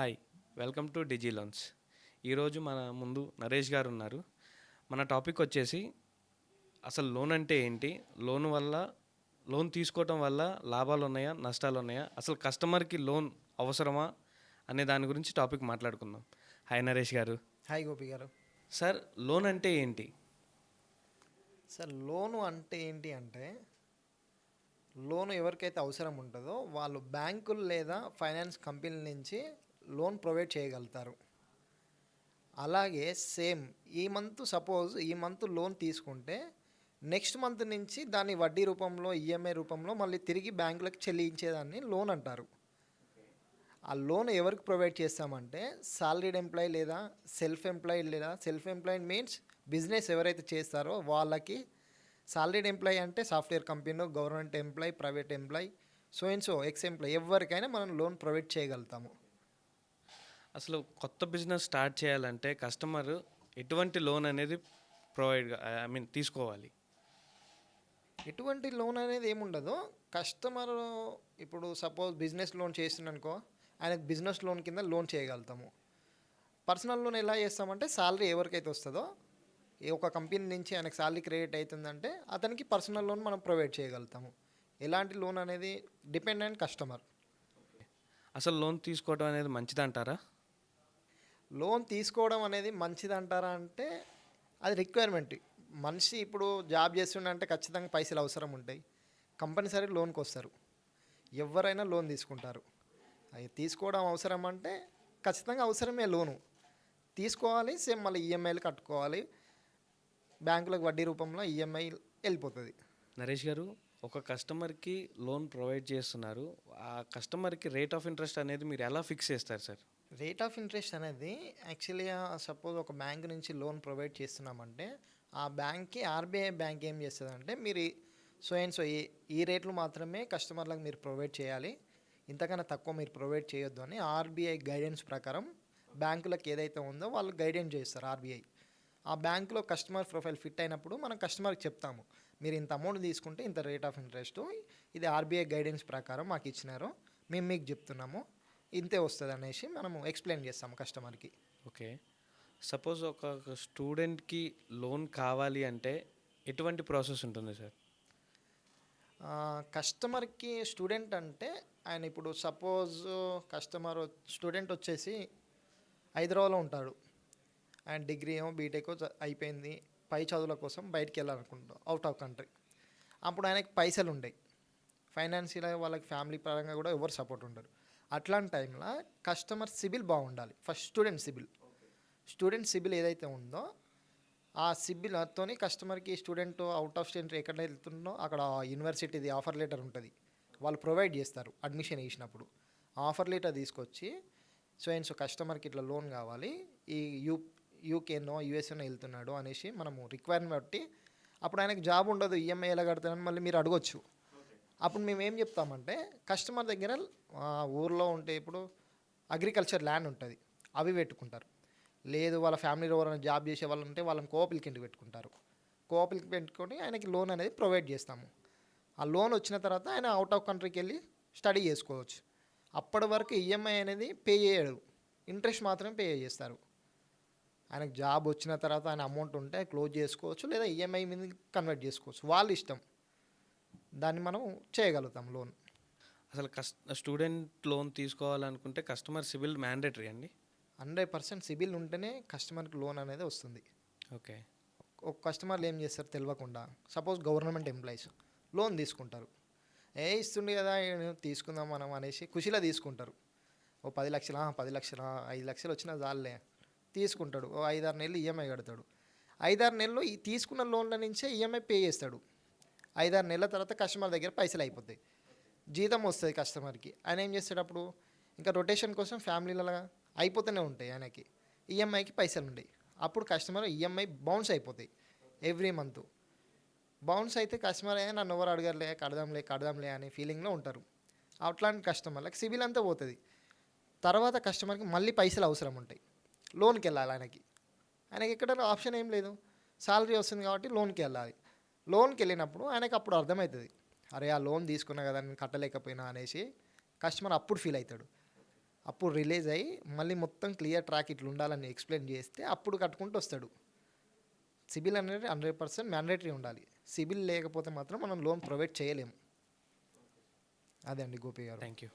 Hi welcome to Digi loans ఈరోజు మన ముందు నరేష్ గారు ఉన్నారు. మన టాపిక్ వచ్చేసి అసలు లోన్ అంటే ఏంటి? లోన్ వల్ల లోన్ తీసుకోవటం వల్ల లాభాలు ఉన్నాయా నష్టాలు ఉన్నాయా? అసలు కస్టమర్కి లోన్ అవసరమా అనే దాని గురించి టాపిక్ మాట్లాడుకుందాం. హాయ్ నరేష్ గారు. హాయ్ గోపి గారు. సార్ లోన్ అంటే ఏంటి? సార్ లోను అంటే ఏంటి అంటే లోను ఎవరికైతే అవసరం ఉంటుందో వాళ్ళు బ్యాంకులు లేదా ఫైనాన్స్ కంపెనీల నుంచి లోన్ ప్రొవైడ్ చేయగలుగుతారు. అలాగే సేమ్ ఈ మంత్ సపోజ్ ఈ మంత్ లోన్ తీసుకుంటే నెక్స్ట్ మంత్ నుంచి దాన్ని వడ్డీ రూపంలో ఈఎంఐ రూపంలో మళ్ళీ తిరిగి బ్యాంకులకు చెల్లించేదాన్ని లోన్ అంటారు. ఆ లోన్ ఎవరికి ప్రొవైడ్ చేస్తామంటే సాలరీడ్ ఎంప్లాయీ లేదా సెల్ఫ్ ఎంప్లాయిడ్ లేదా సెల్ఫ్ ఎంప్లాయిడ్ మీన్స్ బిజినెస్ ఎవరైతే చేస్తారో వాళ్ళకి సాలరీడ్ ఎంప్లాయీ అంటే software company government employee private employee so and so ex employee ఎవరికైనా మనం లోన్ ప్రొవైడ్ చేయగలుగుతాము. అసలు కొత్త బిజినెస్ స్టార్ట్ చేయాలంటే కస్టమర్ ఎటువంటి లోన్ అనేది ప్రొవైడ్ ఐ మీన్ తీసుకోవాలి. ఎటువంటి లోన్ అనేది ఏముండదు కస్టమర్ ఇప్పుడు సపోజ్ బిజినెస్ లోన్ చేసిండనుకో ఆయనకు బిజినెస్ లోన్ కింద లోన్ చేయగలుగుతాము. పర్సనల్ లోన్ ఎలా చేస్తామంటే శాలరీ ఎవరికైతే వస్తుందో ఏ ఒక కంపెనీ నుంచి ఆయనకు శాలరీ క్రెడిట్ అవుతుందంటే అతనికి పర్సనల్ లోన్ మనం ప్రొవైడ్ చేయగలుగుతాము. ఎలాంటి లోన్ అనేది డిపెండ్ అండ్ కస్టమర్. అసలు లోన్ తీసుకోవడం అనేది మంచిదంటారా? లోన్ తీసుకోవడం అనేది మంచిదంటారా అంటే అది రిక్వైర్మెంట్ మనిషి ఇప్పుడు జాబ్ చేస్తుండంటే ఖచ్చితంగా పైసలు అవసరం ఉంటాయి. కంపల్సరీ లోన్కి వస్తారు ఎవరైనా లోన్ తీసుకుంటారు. అవి తీసుకోవడం అవసరం అంటే ఖచ్చితంగా అవసరమే లోను. తీసుకోవాలి సేమ్ మళ్ళీ ఈఎంఐలు కట్టుకోవాలి. బ్యాంకులకు వడ్డీ రూపంలో ఈఎంఐ వెళ్ళిపోతుంది. నరేష్ గారు ఒక కస్టమర్కి లోన్ ప్రొవైడ్ చేస్తున్నారు. ఆ కస్టమర్కి రేట్ ఆఫ్ ఇంట్రెస్ట్ అనేది మీరు ఎలా ఫిక్స్ చేస్తారు సార్? రేట్ ఆఫ్ ఇంట్రెస్ట్ అనేది యాక్చువల్గా సపోజ్ ఒక బ్యాంక్ నుంచి లోన్ ప్రొవైడ్ చేస్తున్నామంటే ఆ బ్యాంక్కి ఆర్బీఐ బ్యాంక్ ఏం చేస్తుందంటే మీరు సో అండ్ సో ఈ ఈ రేట్లు మాత్రమే కస్టమర్లకు మీరు ప్రొవైడ్ చేయాలి. ఇంతకన్నా తక్కువ మీరు ప్రొవైడ్ చేయొద్దు అని ఆర్బీఐ గైడెన్స్ ప్రకారం బ్యాంకులకు ఏదైతే ఉందో వాళ్ళు గైడెన్స్ చేస్తారు ఆర్బీఐ. ఆ బ్యాంకులో కస్టమర్ ప్రొఫైల్ ఫిట్ అయినప్పుడు మనం కస్టమర్కి చెప్తాము. మీరు ఇంత అమౌంట్ తీసుకుంటే ఇంత రేట్ ఆఫ్ ఇంట్రెస్ట్ ఇది ఆర్బీఐ గైడెన్స్ ప్రకారం మాకు ఇచ్చినారు. మేము మీకు చెప్తున్నాము. ఇంతే వస్తుంది అనేసి మనము ఎక్స్ప్లెయిన్ చేస్తాము కస్టమర్కి ఓకే. సపోజ్ ఒక స్టూడెంట్కి లోన్ కావాలి అంటే ఎటువంటి ప్రాసెస్ ఉంటుంది సార్? కస్టమర్కి స్టూడెంట్ అంటే ఆయన ఇప్పుడు సపోజ్ కస్టమర్ స్టూడెంట్ వచ్చేసి హైదరాబాద్లో ఉంటాడు. ఆయన డిగ్రీ ఏమో బీటెక్ అయిపోయింది. పై చదువుల కోసం బయటికి వెళ్ళాలనుకుంటాం అవుట్ ఆఫ్ కంట్రీ అప్పుడు ఆయనకి పైసలు ఉండయి. ఫైనాన్షియల్ వాళ్ళకి ఫ్యామిలీ పరంగా కూడా ఎవరు సపోర్ట్ ఉండరు. అట్లాంటి టైంలో కస్టమర్ సిబిల్ బాగుండాలి. First student CIBIL. Student CIBIL ఏదైతే ఉందో ఆ సిబిల్తో కస్టమర్కి స్టూడెంట్ అవుట్ ఆఫ్ స్టేట్ ఎక్కడ వెళ్తుందో అక్కడ యూనివర్సిటీది ఆఫర్ లెటర్ ఉంటుంది. వాళ్ళు ప్రొవైడ్ చేస్తారు అడ్మిషన్ వేసినప్పుడు ఆఫర్ లెటర్ తీసుకొచ్చి సో అండ్ సో కస్టమర్కి ఇట్లా లోన్ కావాలి. ఈ యూ యూకేనో యూఎస్ఏనో వెళ్తున్నాడు అనేసి మనము రిక్వైర్మెంట్ బట్టి అప్పుడు ఆయనకు జాబ్ ఉండదు ఈఎంఐ ఎలా కడతానని మళ్ళీ మీరు అడగొచ్చు. అప్పుడు మేము ఏం చెప్తామంటే కస్టమర్ దగ్గర ఊర్లో ఉంటే ఇప్పుడు అగ్రికల్చర్ ల్యాండ్ ఉంటుంది అవి పెట్టుకుంటారు. లేదు వాళ్ళ ఫ్యామిలీలో ఎవరైనా జాబ్ చేసే వాళ్ళు ఉంటే వాళ్ళని కోపిల్కి ఇంటికి పెట్టుకుంటారు. కోపిల్కి పెట్టుకొని ఆయనకి లోన్ అనేది ప్రొవైడ్ చేస్తాము. ఆ లోన్ వచ్చిన తర్వాత ఆయన అవుట్ ఆఫ్ కంట్రీకి వెళ్ళి స్టడీ చేసుకోవచ్చు. అప్పటి వరకు ఈఎంఐ అనేది పే చేయడు. ఇంట్రెస్ట్ మాత్రమే పే చేస్తారు. ఆయనకు జాబ్ వచ్చిన తర్వాత ఆయన అమౌంట్ ఉంటే క్లోజ్ చేసుకోవచ్చు లేదా ఈఎంఐ మీద కన్వర్ట్ చేసుకోవచ్చు. వాళ్ళ ఇష్టం. దాన్ని మనం చేయగలుగుతాం లోన్. అసలు కస్ స్టూడెంట్ లోన్ తీసుకోవాలనుకుంటే కస్టమర్ సిబిల్ మ్యాండేటరీ అండి? హండ్రెడ్ పర్సెంట్ సిబిల్ ఉంటేనే కస్టమర్కి లోన్ అనేది వస్తుంది. ఓకే. ఒక కస్టమర్లు ఏం చేస్తారు తెలియకుండా సపోజ్ గవర్నమెంట్ ఎంప్లాయీస్ లోన్ తీసుకుంటారు. ఏ ఇస్తుండే కదా తీసుకుందాం మనం అనేసి ఖుషిలో తీసుకుంటారు. ఓ పది లక్షల పది లక్షల ఐదు లక్షలు వచ్చినా చాలులే. తీసుకుంటాడు. ఓ ఐదారు నెలలు ఈఎంఐ కడతాడు. ఐదారు నెలలు ఈ తీసుకున్న లోన్ల నుంచే ఈఎంఐ పే చేస్తాడు. ఐదారు నెలల తర్వాత కస్టమర్ దగ్గర పైసలు అయిపోతాయి. జీతం వస్తుంది కస్టమర్కి. ఆయన ఏం చేస్తాడు అప్పుడు? ఇంకా రొటేషన్ కోసం ఫ్యామిలీలలో అయిపోతూనే ఉంటాయి ఆయనకి. ఈఎంఐకి పైసలు ఉంటాయి అప్పుడు కస్టమర్ ఈఎంఐ బౌన్స్ అయిపోతాయి ఎవ్రీ మంత్. బౌన్స్ అయితే కస్టమర్ ఏ నన్ను ఎవరు అడగలే కడదాంలే కడదాంలే అనే ఫీలింగ్లో ఉంటారు. అట్లాంటి కస్టమర్లకు సిబిల్ అంతా పోతుంది. తర్వాత కస్టమర్కి మళ్ళీ పైసలు అవసరం ఉంటాయి. లోన్కి వెళ్ళాలి ఆయనకి. ఆయనకి ఎక్కడ ఆప్షన్ ఏం లేదు. సాలరీ వస్తుంది కాబట్టి లోన్కి వెళ్ళాలి లోన్కి వెళ్ళినప్పుడు ఆయనకి అప్పుడు అర్థమవుతుంది. అరే ఆ లోన్ తీసుకున్నా కదా నేను కట్టలేకపోయినా అనేసి కస్టమర్ అప్పుడు ఫీల్ అవుతాడు. అప్పుడు రిలీజ్ అయ్యి మళ్ళీ మొత్తం క్లియర్ ట్రాక్ ఇట్లా ఉండాలని ఎక్స్ప్లెయిన్ చేస్తే అప్పుడు కట్టుకుంటూ వస్తాడు. సిబిల్ అనేది హండ్రెడ్ పర్సెంట్ మ్యాండేటరీ ఉండాలి. సిబిల్ లేకపోతే మాత్రం మనం లోన్ ప్రొవైడ్ చేయలేము. అదే అండి గోపి గారు. Thank you